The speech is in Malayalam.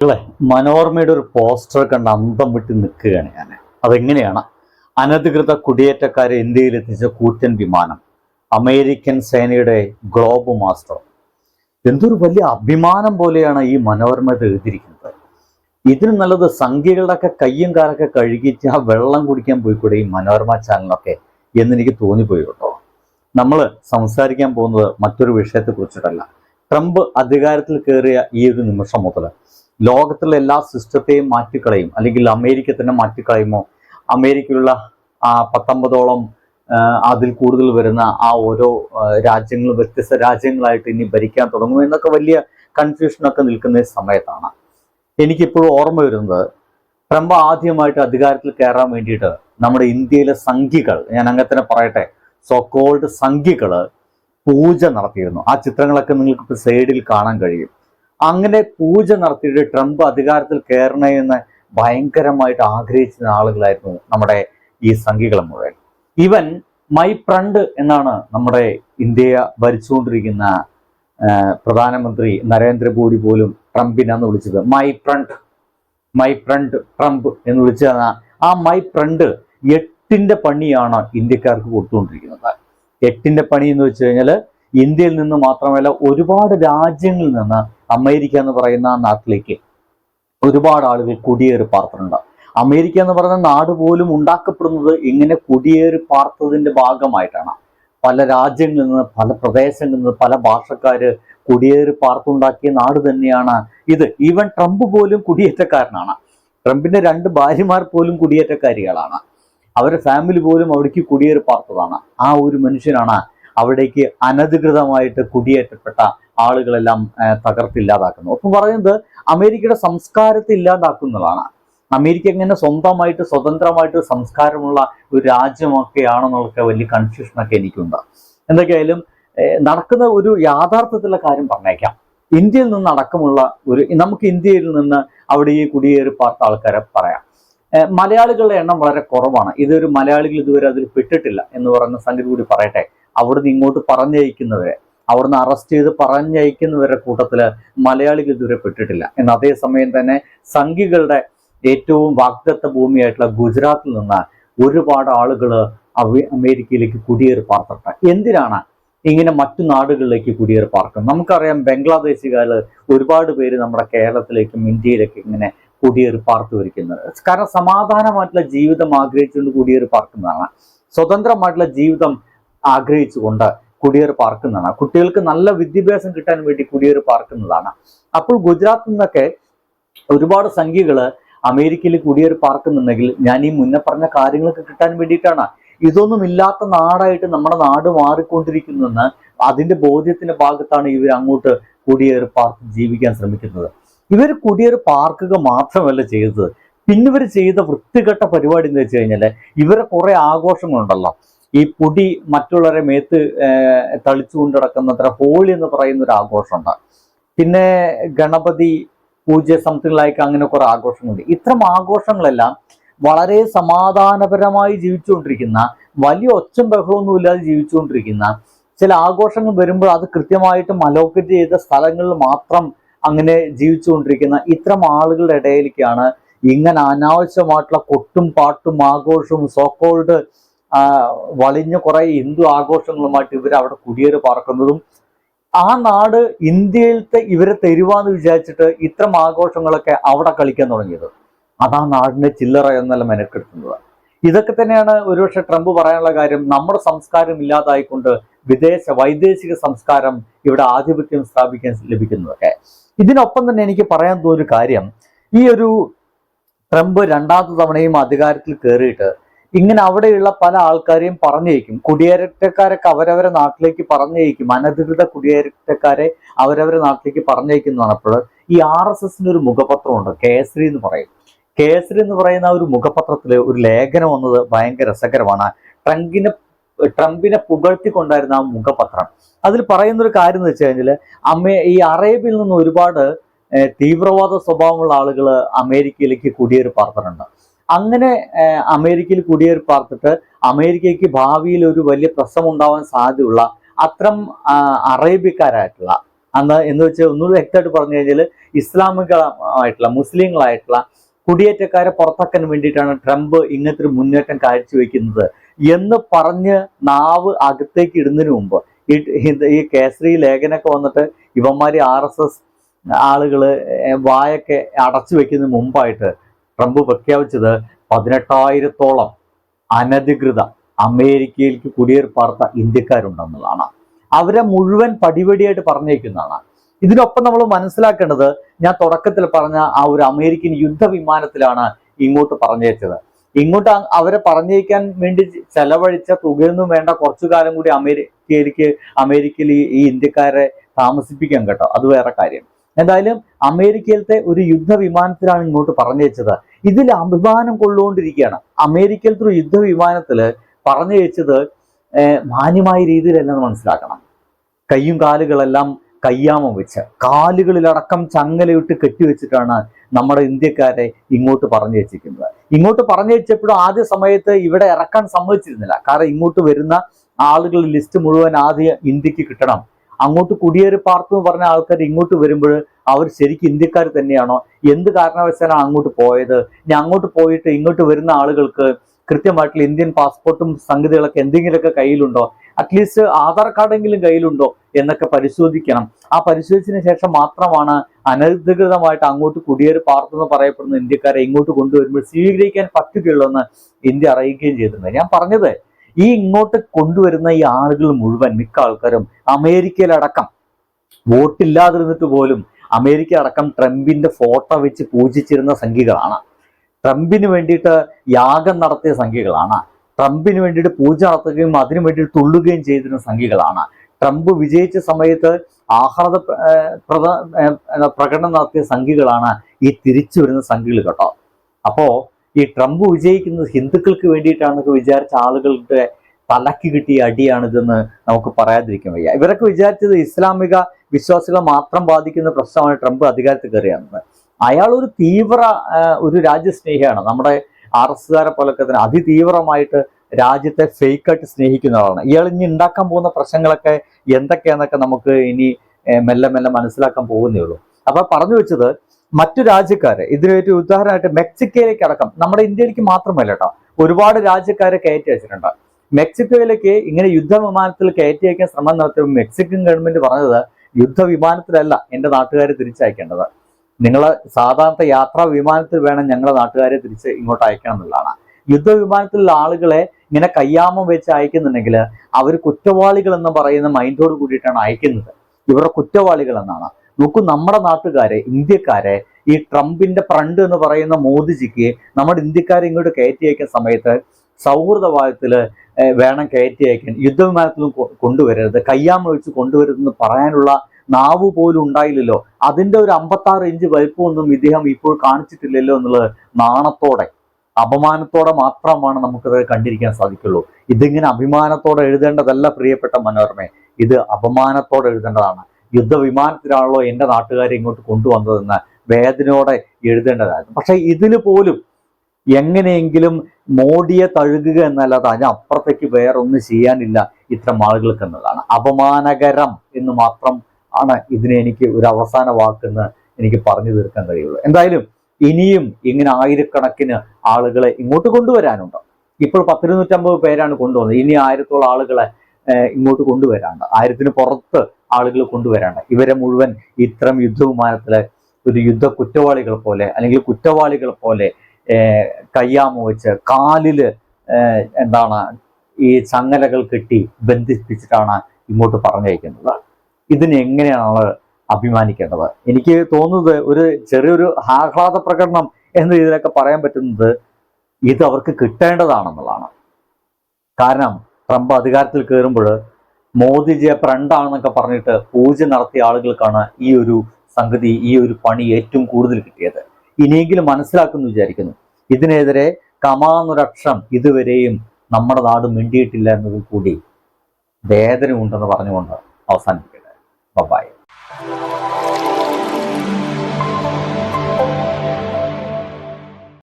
അല്ലേ മനോർമയുടെ ഒരു പോസ്റ്റർ കണ്ട് അന്തം വിട്ട് നിൽക്കുകയാണ് ഞാൻ അതെങ്ങനെയാണ്? അനധികൃത കുടിയേറ്റക്കാരെ ഇന്ത്യയിൽ എത്തിച്ച കൂറ്റൻ വിമാനം അമേരിക്കൻ സേനയുടെ ഗ്ലോബ് മാസ്റ്റർ. എന്തൊരു വലിയ അഭിമാനം പോലെയാണ് ഈ മനോരമ എഴുതിയിരിക്കുന്നത്. ഇതിന് നല്ലത് സംഖ്യകളുടെയൊക്കെ കയ്യും കാലൊക്കെ കഴുകിച്ച് ആ വെള്ളം കുടിക്കാൻ പോയി പോയിക്കൂടെ ഈ മനോരമ ചാനലൊക്കെ എന്നെനിക്ക് തോന്നിപ്പോയി കേട്ടോ. നമ്മൾ സംസാരിക്കാൻ പോകുന്നത് മറ്റൊരു വിഷയത്തെ കുറിച്ചിട്ടല്ല ട്രംപ് അധികാരത്തിൽ കയറിയ ഈ ഒരു നിമിഷം മുതൽ ലോകത്തിലെ എല്ലാ സിസ്റ്റത്തെയും മാറ്റിക്കളയും. അല്ലെങ്കിൽ അമേരിക്ക തന്നെ മാറ്റിക്കളയുമോ? അമേരിക്കയിലുള്ള പത്തൊമ്പതോളം അതിൽ കൂടുതൽ വരുന്ന ആ ഓരോ രാജ്യങ്ങളും വ്യത്യസ്ത രാജ്യങ്ങളായിട്ട് ഇനി ഭരിക്കാൻ തുടങ്ങും എന്നൊക്കെ വലിയ കൺഫ്യൂഷനൊക്കെ നിൽക്കുന്ന സമയത്താണ്. എനിക്കിപ്പോഴും ഓർമ്മ വരുന്നത് ട്രംപ് ആദ്യമായിട്ട് അധികാരത്തിൽ കയറാൻ വേണ്ടിയിട്ട് നമ്മുടെ ഇന്ത്യയിലെ സംഖ്യകൾ ഞാൻ അങ്ങനെ തന്നെ പറയട്ടെ കോൾഡ് സംഖ്യകൾ പൂജ നടത്തിയിരുന്നു. ആ ചിത്രങ്ങളൊക്കെ നിങ്ങൾക്ക് സൈഡിൽ കാണാൻ കഴിയും. അങ്ങനെ പൂജ നടത്തിയിട്ട് ട്രംപ് അധികാരത്തിൽ കയറണമെന്ന് ഭയങ്കരമായിട്ട് ആഗ്രഹിച്ച ആളുകളായിരുന്നു നമ്മുടെ ഈ സംഘികളെ മുഴുവൻ. ഇവൻ മൈ ഫ്രണ്ട് എന്നാണ് നമ്മുടെ ഇന്ത്യയെ ഭരിച്ചുകൊണ്ടിരിക്കുന്ന പ്രധാനമന്ത്രി നരേന്ദ്രമോദി പോലും ട്രംപിനാന്ന് വിളിച്ചത്. My friend my friend Trump എന്ന് വിളിച്ച ആ മൈ ഫ്രണ്ട് എട്ടിന്റെ പണിയാണ് ഇന്ത്യക്കാർക്ക് കൊടുത്തുകൊണ്ടിരിക്കുന്നത്. എട്ടിന്റെ പണി എന്ന് വെച്ച് കഴിഞ്ഞാൽ ഇന്ത്യയിൽ നിന്ന് മാത്രമല്ല ഒരുപാട് രാജ്യങ്ങളിൽ നിന്ന് അമേരിക്ക എന്ന് പറയുന്ന നാട്ടിലേക്ക് ഒരുപാട് ആളുകൾ കുടിയേറി പാർത്തിട്ടുണ്ട് അമേരിക്ക എന്ന് പറയുന്ന നാട് പോലും ഉണ്ടാക്കപ്പെടുന്നത് ഇങ്ങനെ കുടിയേറി പാർത്തതിന്റെ ഭാഗമായിട്ടാണ്. പല രാജ്യങ്ങളിൽ നിന്ന് പല പ്രദേശങ്ങളിൽ നിന്ന് പല ഭാഷക്കാര് കുടിയേറി പാർത്തുണ്ടാക്കിയ നാട് തന്നെയാണ് ഇത്. ഈവൻ ട്രംപ് പോലും കുടിയേറ്റക്കാരനാണ്. ട്രംപിന്റെ രണ്ട് ഭാര്യമാർ പോലും കുടിയേറ്റക്കാരികളാണ്. അവരുടെ ഫാമിലി പോലും അവിടേക്ക് കുടിയേറി പാർത്തതാണ് ആ ഒരു മനുഷ്യനാണ് അവിടേക്ക് അനധികൃതമായിട്ട് കുടിയേറ്റപ്പെട്ട ആളുകളെല്ലാം തകർത്തില്ലാതാക്കുന്നു ഒപ്പം പറയുന്നത് അമേരിക്കയുടെ സംസ്കാരത്തെ ഇല്ലാതാക്കുന്നതാണ്. അമേരിക്ക എങ്ങനെ സ്വന്തമായിട്ട് സ്വതന്ത്രമായിട്ട് സംസ്കാരമുള്ള ഒരു രാജ്യമൊക്കെയാണെന്നുള്ള വലിയ കൺഫ്യൂഷനൊക്കെ എനിക്കുണ്ട്. എന്തൊക്കെയായാലും നടക്കുന്ന ഒരു യാഥാർത്ഥ്യത്തിലുള്ള കാര്യം പറഞ്ഞേക്കാം. ഇന്ത്യയിൽ നിന്ന് അടക്കമുള്ള ഒരു നമുക്ക് ഇന്ത്യയിൽ നിന്ന് അവിടെ ഈ കുടിയേറി പാർത്ത ആൾക്കാരെ പറയാം. മലയാളികളുടെ എണ്ണം വളരെ കുറവാണ്. ഇതൊരു മലയാളികൾ ഇതുവരെ അതിൽ പെട്ടിട്ടില്ല എന്ന് പറയുന്ന സംഗതി കൂടി പറയട്ടെ. അവിടുന്ന് ഇങ്ങോട്ട് പറഞ്ഞയക്കുന്നവരെ അവിടുന്ന് അറസ്റ്റ് ചെയ്ത് പറഞ്ഞയക്കുന്നവരുടെ കൂട്ടത്തിൽ മലയാളികൾ ഇതുവരെ പെട്ടിട്ടില്ല. എന്നാൽ അതേസമയം തന്നെ സംഘികളുടെ ഏറ്റവും വാഗ്ദത്ത ഭൂമിയായിട്ടുള്ള ഗുജറാത്തിൽ നിന്ന് ഒരുപാട് ആളുകൾ അമേരിക്കയിലേക്ക് കുടിയേറി പാർത്തട്ടെ എന്തിനാണ് ഇങ്ങനെ മറ്റു നാടുകളിലേക്ക് കുടിയേറി പാർക്കും നമുക്കറിയാം ബംഗ്ലാദേശുകാർ ഒരുപാട് പേര് നമ്മുടെ കേരളത്തിലേക്കും ഇന്ത്യയിലേക്കും ഇങ്ങനെ കുടിയേറി പാർത്തു വരിക്കുന്നത്. കാരണം സമാധാനമായിട്ടുള്ള ജീവിതം ആഗ്രഹിച്ചുകൊണ്ട് കുടിയേറി പാർക്കുന്നതാണ്. സ്വതന്ത്രമായിട്ടുള്ള ജീവിതം ആഗ്രഹിച്ചുകൊണ്ട് കുടിയേറി പാർക്കുന്നതാണ്. കുട്ടികൾക്ക് നല്ല വിദ്യാഭ്യാസം കിട്ടാൻ വേണ്ടി കുടിയേറി പാർക്കുന്നതാണ്. അപ്പോൾ ഗുജറാത്തിൽ നിന്നൊക്കെ ഒരുപാട് സംഖ്യകൾ അമേരിക്കയിൽ കുടിയേറി പാർക്കുന്നുണ്ടെങ്കിൽ ഞാൻ ഈ മുന്നേ പറഞ്ഞ കാര്യങ്ങളൊക്കെ കിട്ടാൻ വേണ്ടിയിട്ടാണ്. ഇതൊന്നും ഇല്ലാത്ത നാടായിട്ട് നമ്മുടെ നാട് മാറിക്കൊണ്ടിരിക്കുന്നെന്ന് അതിന്റെ ബോധ്യത്തിന്റെ ഭാഗത്താണ് ഇവർ അങ്ങോട്ട് കുടിയേറി പാർക്ക് ജീവിക്കാൻ ശ്രമിക്കുന്നത്. ഇവർ കുടിയേറി പാർക്കുക മാത്രമല്ല ചെയ്തത്. പിന്നെ ഇവർ ചെയ്ത വൃത്തികെട്ട പരിപാടി എന്ന് വെച്ച് കഴിഞ്ഞാൽ ഇവരെ കുറെ ആഘോഷങ്ങളുണ്ടല്ലോ. ഈ പൊടി മറ്റുള്ളവരെ മേത്ത് തളിച്ചുകൊണ്ട് നടക്കുന്ന അത്ര ഹോളി എന്ന് പറയുന്ന ഒരു ആഘോഷമുണ്ട്. പിന്നെ ഗണപതി പൂജ സംതിങ് ലൈക്ക് അങ്ങനെ കുറെ ആഘോഷങ്ങളുണ്ട്. ഇത്തരം ആഘോഷങ്ങളെല്ലാം വളരെ സമാധാനപരമായി ജീവിച്ചുകൊണ്ടിരിക്കുന്ന വലിയ ഒച്ചും ബഹളമൊന്നും ഇല്ലാതെ ജീവിച്ചുകൊണ്ടിരിക്കുന്ന ചില ആഘോഷങ്ങൾ വരുമ്പോൾ അത് കൃത്യമായിട്ട് അലോക്കേറ്റ് ചെയ്ത സ്ഥലങ്ങളിൽ മാത്രം അങ്ങനെ ജീവിച്ചുകൊണ്ടിരിക്കുന്ന ഇത്തരം ആളുകളുടെ ഇടയിലേക്കാണ് ഇങ്ങനെ അനാവശ്യമായിട്ടുള്ള കൊട്ടും പാട്ടും ആഘോഷവും സോക്കോൾഡ് വളിഞ്ഞ കുറെ ഹിന്ദു ആഘോഷങ്ങളുമായിട്ട് ഇവർ അവിടെ കുടിയേറി പാർക്കുന്നതും ആ നാട് ഇന്ത്യയിലത്തെ ഇവരെ തരുവാന്ന് വിചാരിച്ചിട്ട് ഇത്തരം ആഘോഷങ്ങളൊക്കെ അവിടെ കളിക്കാൻ തുടങ്ങിയത്. അതാ നാടിനെ ചില്ലറ എന്നല്ല മെനക്കെടുത്തുന്നത് ഇതൊക്കെ തന്നെയാണ് ഒരുപക്ഷെ ട്രംപ് പറയാനുള്ള കാര്യം. നമ്മുടെ സംസ്കാരം ഇല്ലാതായിക്കൊണ്ട് വിദേശ വൈദേശിക സംസ്കാരം ഇവിടെ ആധിപത്യം സ്ഥാപിക്കാൻ ലഭിക്കുന്നതൊക്കെ. ഇതിനൊപ്പം തന്നെ എനിക്ക് പറയാൻ തോന്നിയൊരു കാര്യം. ഈ ഒരു ട്രംപ് രണ്ടാമത്തെ തവണയും അധികാരത്തിൽ കയറിയിട്ട് ഇങ്ങനെ അവിടെയുള്ള പല ആൾക്കാരെയും പറഞ്ഞയക്കും. കുടിയേറ്റക്കാരൊക്കെ അവരവരെ നാട്ടിലേക്ക് പറഞ്ഞയക്കും. അനധികൃത കുടിയേറ്റക്കാരെ അവരവരെ നാട്ടിലേക്ക് പറഞ്ഞയക്കുന്നതാണ് അപ്പോൾ ഈ ആർ എസ് എസിന്റെ ഒരു മുഖപത്രമുണ്ട് കേസരി എന്ന് പറയും. കേസരി എന്ന് പറയുന്ന ഒരു മുഖപത്രത്തിൽ ഒരു ലേഖനം വന്നത് ഭയങ്കര രസകരമാണ്. ട്രംപിനെ ട്രംപിനെ പുകഴ്ത്തിക്കൊണ്ടായിരുന്ന ആ മുഖപത്രം. അതിൽ പറയുന്ന ഒരു കാര്യം എന്ന് വെച്ച് കഴിഞ്ഞാൽ അമേ ഈ അറേബ്യയിൽ നിന്ന് ഒരുപാട് തീവ്രവാദ സ്വഭാവമുള്ള ആളുകൾ അമേരിക്കയിലേക്ക് കുടിയേറി പാർത്തിട്ടുണ്ട്. അങ്ങനെ അമേരിക്കയിൽ കുടിയേറി പാർത്തിട്ട് അമേരിക്കയ്ക്ക് ഭാവിയിൽ ഒരു വലിയ പ്രശ്നം ഉണ്ടാവാൻ സാധ്യതയുള്ള അത്രം അറേബ്യക്കാരായിട്ടുള്ള അന്ന് എന്ന് വെച്ചാൽ ഒന്നുകൂടി വ്യക്തമായിട്ട് പറഞ്ഞു കഴിഞ്ഞാൽ ഇസ്ലാമികളായിട്ടുള്ള മുസ്ലിങ്ങളായിട്ടുള്ള കുടിയേറ്റക്കാരെ പുറത്താക്കാൻ വേണ്ടിയിട്ടാണ് ട്രംപ് ഇങ്ങനത്തെ ഒരു മുന്നേറ്റം കാഴ്ചവെക്കുന്നത് എന്ന് പറഞ്ഞ് നാവ് അകത്തേക്ക് ഇടുന്നതിന് മുമ്പ്. ഈ കേസരി ലേഖനൊക്കെ വന്നിട്ട് ഇവന്മാര് ആർ എസ് എസ് ആളുകൾ വായൊക്കെ അടച്ചു വെക്കുന്നതിന് മുമ്പായിട്ട് ട്രംപ് പ്രഖ്യാപിച്ചത് പതിനെട്ടായിരത്തോളം അനധികൃത അമേരിക്കയിലേക്ക് കുടിയേറി പാർത്ത ഇന്ത്യക്കാരുണ്ടെന്നതാണ്. അവരെ മുഴുവൻ പടിപടിയായിട്ട് പറഞ്ഞേക്കുന്നതാണ് ഇതിനൊപ്പം നമ്മൾ മനസ്സിലാക്കേണ്ടത് ഞാൻ തുടക്കത്തിൽ പറഞ്ഞ ആ ഒരു അമേരിക്കൻ യുദ്ധവിമാനത്തിലാണ് ഇങ്ങോട്ട് പറഞ്ഞേച്ചത് ഇങ്ങോട്ട് അവരെ പറഞ്ഞേക്കാൻ വേണ്ടി ചെലവഴിച്ച തുകയൊന്നും വേണ്ട കുറച്ചു കാലം കൂടി അമേരിക്കയിലേക്ക് അമേരിക്കയിൽ ഈ- ഇന്ത്യക്കാരെ താമസിപ്പിക്കാൻ കേട്ടോ. അത് വേറെ കാര്യം. എന്തായാലും അമേരിക്കയിലത്തെ ഒരു യുദ്ധവിമാനത്തിലാണ് ഇങ്ങോട്ട് പറഞ്ഞയച്ചത്. ഇതിൽ അഭിമാനം കൊള്ളുകൊണ്ടിരിക്കുകയാണ്. അമേരിക്കൽ ത്രൂ യുദ്ധ യുദ്ധവിമാനത്തിൽ പറഞ്ഞു വെച്ചത് മാന്യമായ രീതിയിലല്ലെന്ന് മനസ്സിലാക്കണം. കയ്യും കാലുകളെല്ലാം കയ്യാമം വെച്ച് കാലുകളിലടക്കം ചങ്ങലയിട്ട് കെട്ടിവെച്ചിട്ടാണ് നമ്മുടെ ഇന്ത്യക്കാരെ ഇങ്ങോട്ട് പറഞ്ഞു വെച്ചിരിക്കുന്നത്. ഇങ്ങോട്ട് പറഞ്ഞു വെച്ചപ്പോഴും ആദ്യ സമയത്ത് ഇവിടെ ഇറക്കാൻ സമ്മതിച്ചിരുന്നില്ല. കാരണം ഇങ്ങോട്ട് വരുന്ന ആളുകൾ ലിസ്റ്റ് മുഴുവൻ ആദ്യം ഇന്ത്യയ്ക്ക് കിട്ടണം. അങ്ങോട്ട് കുടിയേറി പാർത്തു എന്ന് പറഞ്ഞ ആൾക്കാർ ഇങ്ങോട്ട് വരുമ്പോൾ അവർ ശരിക്കും ഇന്ത്യക്കാർ തന്നെയാണോ? എന്ത് കാരണവശാലാണ് അങ്ങോട്ട് പോയത്? ഇനി അങ്ങോട്ട് പോയിട്ട് ഇങ്ങോട്ട് വരുന്ന ആളുകൾക്ക് കൃത്യമായിട്ടുള്ള ഇന്ത്യൻ പാസ്പോർട്ടും സംഗതികളൊക്കെ എന്തെങ്കിലുമൊക്കെ കയ്യിലുണ്ടോ? അറ്റ്ലീസ്റ്റ് ആധാർ കാർഡെങ്കിലും കയ്യിലുണ്ടോ എന്നൊക്കെ പരിശോധിക്കണം. ആ പരിശോധിച്ചതിന് ശേഷം മാത്രമാണ് അനധികൃതമായിട്ട് അങ്ങോട്ട് കുടിയേറി പാർത്തെന്ന് പറയപ്പെടുന്ന ഇന്ത്യക്കാരെ ഇങ്ങോട്ട് കൊണ്ടുവരുമ്പോൾ സ്വീകരിക്കാൻ പറ്റുകയുള്ളൂ എന്ന് ഇന്ത്യ അറിയിക്കുകയും ചെയ്തിട്ടുണ്ട്. ഞാൻ പറഞ്ഞത് ഈ ഇങ്ങോട്ട് കൊണ്ടുവരുന്ന ഈ ആളുകൾ മുഴുവൻ മിക്ക ആൾക്കാരും അമേരിക്കയിലടക്കം വോട്ടില്ലാതിരുന്നിട്ട് പോലും അമേരിക്ക അടക്കം ട്രംപിന്റെ ഫോട്ടോ വെച്ച് പൂജിച്ചിരുന്ന സംഖ്യകളാണ് ട്രംപിന് വേണ്ടിയിട്ട് യാഗം നടത്തിയ സംഖ്യകളാണ് ട്രംപിന് വേണ്ടിയിട്ട് പൂജ നടത്തുകയും അതിനു വേണ്ടിയിട്ട് തുള്ളുകയും ചെയ്തിരുന്ന സംഖ്യകളാണ് ട്രംപ് വിജയിച്ച സമയത്ത് ആഹ്ലാദ പ്രകടനം നടത്തിയ സംഖ്യകളാണ് ഈ തിരിച്ചു വരുന്ന സംഖ്യകൾ കേട്ടോ. അപ്പോ ഈ ട്രംപ് വിജയിക്കുന്നത് ഹിന്ദുക്കൾക്ക് വേണ്ടിയിട്ടാണെന്നൊക്കെ വിചാരിച്ച ആളുകളുടെ തലക്ക് കിട്ടിയ അടിയാണിതെന്ന് നമുക്ക് പറയാതിരിക്കാൻ വയ്യ. ഇവരൊക്കെ വിചാരിച്ചത് ഇസ്ലാമിക വിശ്വാസികളെ മാത്രം ബാധിക്കുന്ന പ്രശ്നമാണ് ട്രംപ് അധികാരത്തിൽ കയറിയാണെന്ന് അയാൾ ഒരു തീവ്ര ഒരു രാജ്യസ്നേഹിയാണ്. നമ്മുടെ ആർ എസ് എസ്കാരെ പോലൊക്കെ തന്നെ അതിതീവ്രമായിട്ട് രാജ്യത്തെ ഫേക്കായിട്ട് സ്നേഹിക്കുന്ന ആളാണ്. ഇയാൾ ഇനി ഉണ്ടാക്കാൻ പോകുന്ന പ്രശ്നങ്ങളൊക്കെ എന്തൊക്കെയാണെന്നൊക്കെ നമുക്ക് ഇനി മെല്ലെ മെല്ലെ മനസ്സിലാക്കാൻ പോകുന്നേ ഉള്ളൂ. അപ്പൊ പറഞ്ഞു വെച്ചത് മറ്റു രാജ്യക്കാരെ ഇതിനൊരു ഉദാഹരണമായിട്ട് മെക്സിക്കോയിലേക്ക് അടക്കം നമ്മുടെ ഇന്ത്യയിലേക്ക് മാത്രമല്ല കേട്ടോ ഒരുപാട് രാജ്യക്കാരെ കയറ്റി വെച്ചിട്ടുണ്ട് മെക്സിക്കോയിലേക്ക് ഇങ്ങനെ യുദ്ധവിമാനത്തിൽ കയറ്റി അയക്കാൻ ശ്രമം നടത്തിയ മെക്സിക്കൻ ഗവൺമെന്റ് പറഞ്ഞത് യുദ്ധവിമാനത്തിലല്ല എന്റെ നാട്ടുകാരെ തിരിച്ചയക്കേണ്ടത്. നിങ്ങൾ സാധാരണ യാത്രാ വിമാനത്തിൽ വേണം ഞങ്ങളെ നാട്ടുകാരെ തിരിച്ച് ഇങ്ങോട്ട് അയക്കണം എന്നുള്ളതാണ്. യുദ്ധവിമാനത്തിലുള്ള ആളുകളെ ഇങ്ങനെ കയ്യാമം വെച്ച് അയക്കുന്നുണ്ടെങ്കിൽ അവർ കുറ്റവാളികൾ എന്ന് പറയുന്ന മൈൻഡോട് കൂടിയിട്ടാണ് അയക്കുന്നത്. ഇവരുടെ കുറ്റവാളികൾ എന്നാണ്. നോക്കൂ നമ്മുടെ നാട്ടുകാരെ ഇന്ത്യക്കാരെ ഈ ട്രംപിന്റെ ഫ്രണ്ട് എന്ന് പറയുന്ന മോദിജിക്ക് നമ്മുടെ ഇന്ത്യക്കാരെ ഇങ്ങോട്ട് കയറ്റി അയക്കുന്ന സമയത്ത് സൗഹൃദവാദത്തിൽ വേണം കയറ്റി അയക്കാൻ. യുദ്ധവിമാനത്തിലും കൊണ്ടുവരരുത്. കയ്യാമ വെച്ച് കൊണ്ടുവരരുതെന്ന് പറയാനുള്ള നാവ് പോലും ഉണ്ടായില്ലല്ലോ. അതിന്റെ ഒരു അമ്പത്താറ് ഇഞ്ച് വലിപ്പമൊന്നും ഇദ്ദേഹം ഇപ്പോൾ കാണിച്ചിട്ടില്ലല്ലോ എന്നുള്ളത് നാണത്തോടെ. അപമാനത്തോടെ മാത്രമാണ് നമുക്കത് കണ്ടിരിക്കാൻ സാധിക്കുള്ളൂ. ഇതിങ്ങനെ അഭിമാനത്തോടെ എഴുതേണ്ടതല്ല പ്രിയപ്പെട്ട മനോരമ. ഇത് അപമാനത്തോടെ എഴുതേണ്ടതാണ്. യുദ്ധവിമാനത്തിലാണല്ലോ എന്റെ നാട്ടുകാരെ ഇങ്ങോട്ട് കൊണ്ടുവന്നതെന്ന് വേദനയോടെ എഴുതേണ്ടതായിരുന്നു. പക്ഷേ ഇതിൽ പോലും എങ്ങനെയെങ്കിലും മോഡിയെ തഴുകുക എന്നല്ലാതെ അതിന് അപ്പുറത്തേക്ക് വേറൊന്നും ചെയ്യാനില്ല ഇത്തരം ആളുകൾക്ക് എന്നതാണ്. അപമാനകരം എന്ന് മാത്രം ആണ് ഇതിനെ എനിക്ക് ഒരു അവസാന വാക്കെന്ന് എനിക്ക് പറഞ്ഞു തീർക്കാൻ കഴിയുള്ളൂ. എന്തായാലും ഇനിയും ഇങ്ങനെ ആയിരക്കണക്കിന് ആളുകളെ ഇങ്ങോട്ട് കൊണ്ടുവരാനുണ്ട്. ഇപ്പോൾ പത്തിരുന്നൂറ്റമ്പത് പേരാണ് കൊണ്ടുവന്നത്. ഇനി ആയിരത്തോളം ആളുകളെ ഇങ്ങോട്ട് കൊണ്ടുവരാണ്ട് ആയിരത്തിന് പുറത്ത് ആളുകൾ കൊണ്ടുവരാണ്ട് ഇവരെ മുഴുവൻ ഇത്തരം യുദ്ധവിമാനത്തിലെ ഒരു യുദ്ധ കുറ്റവാളികൾ പോലെ അല്ലെങ്കിൽ കുറ്റവാളികൾ പോലെ കയ്യാമ വെച്ച് കാലിൽ എന്താണ് ഈ ചങ്ങലകൾ കെട്ടി ബന്ധിപ്പിച്ചിട്ടാണ് ഇങ്ങോട്ട് പറഞ്ഞയക്കുന്നത്. ഇതിനെങ്ങനെയാണ് അഭിമാനിക്കേണ്ടത്? എനിക്ക് തോന്നുന്നത് ഒരു ചെറിയൊരു ആഹ്ലാദ പ്രകടനം എന്ന രീതിയിലൊക്കെ പറയാൻ പറ്റുന്നത് ഇത് അവർക്ക് കിട്ടേണ്ടതാണെന്നുള്ളതാണ്. കാരണം ട്രംപ് അധികാരത്തിൽ കയറുമ്പോൾ മോദിജിയെ ഫ്രണ്ടാണെന്നൊക്കെ പറഞ്ഞിട്ട് പൂജ നടത്തിയ ആളുകൾക്കാണ് ഈ ഒരു സംഗതി ഈ ഒരു പണി ഏറ്റവും കൂടുതൽ കിട്ടിയത്. ഇനിയെങ്കിലും മനസ്സിലാക്കുന്നു വിചാരിക്കുന്നു. ഇതിനെതിരെ കമാനുരക്ഷം ഇതുവരെയും നമ്മുടെ നാട് മിണ്ടിയിട്ടില്ല എന്നത് കൂടി വേദന ഉണ്ടെന്ന് പറഞ്ഞുകൊണ്ട് അവസാനിപ്പിക്കട്ടെ. ബൈ